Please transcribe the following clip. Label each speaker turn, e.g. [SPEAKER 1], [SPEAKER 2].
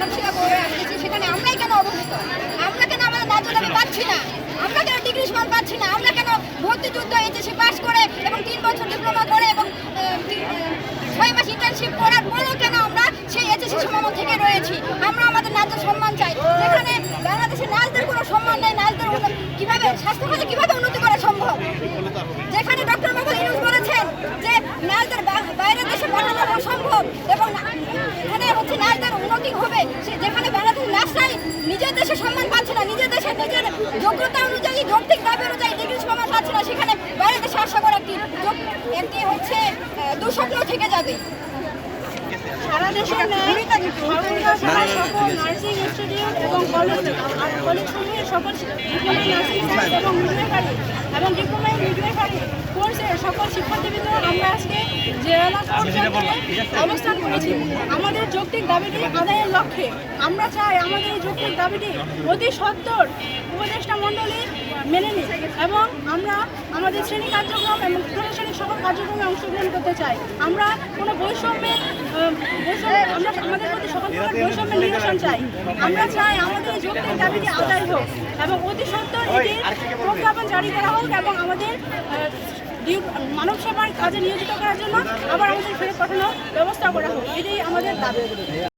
[SPEAKER 1] মানব সেবা করে আসতেছি সেখানে আমরাই কেন অবহেলিত আমরা কেন আমাদের ন্যায্য দাবি পাচ্ছি না? আমরা কেন ডিগ্রি সমান পাচ্ছি না? আমরা কেন ভর্তি যুদ্ধ এইচএসসি পাস করে এবং তিন বছর ডিপ্লোমা করে এবং ছয় মাস ইন্টার্নশিপ করার পরেও কেন আমরা সেই এইচএসসি সমাগম থেকে রয়েছি? আমরা আমাদের ন্যায্য সম্মান চাই। যেখানে বাংলাদেশের নার্সদের কোনো সম্মান নেই উন্ন- কীভাবে স্বাস্থ্য খাতে কীভাবে উন্নতি নিজের দেশে সম্মান পাচ্ছে না নিজের দেশে নিজের যোগ্যতা অনুযায়ী যৌক্তিক দাবি অনুযায়ী ডিগ্রি সম্মান পাচ্ছে না সেখানে বাইরের দেশে আশা করা একটি একটি হচ্ছে দুঃস্বপ্ন থেকে যাবে।
[SPEAKER 2] সারা দেশে নার্সিং ইনস্টিটিউট এবং কলেজ আর কলেজসমূহের সকল এবং জেলা অবস্থান করেছি আমাদের যৌক্তিক দাবিটি আদায়ের লক্ষ্যে আমরা চাই আমাদের এই যৌক্তিক দাবিটি অতি সত্তর উপদেষ্টা মণ্ডলী মেনে নিই এবং আমরা আমাদের শ্রেণি কার্যক্রম এবং প্রশাসনিক সকল কার্যক্রমে অংশগ্রহণ করতে চাই। আমরা কোনো বৈষম্যের বৈষম্য আমরা আমাদের প্রতি সকল বৈষম্যের নিরসন চাই। আমরা চাই আমাদের এই যৌক্তিক দাবিটি আদায় হোক এবং অতি সত্তর এটির প্রজ্ঞাপন জারি করা হোক এবং আমাদের মানব সেবার কাজে নিয়োজিত করার জন্য আবার আমাদের ফেরত পাঠানোর ব্যবস্থা করা হোক, এটাই আমাদের দাবি।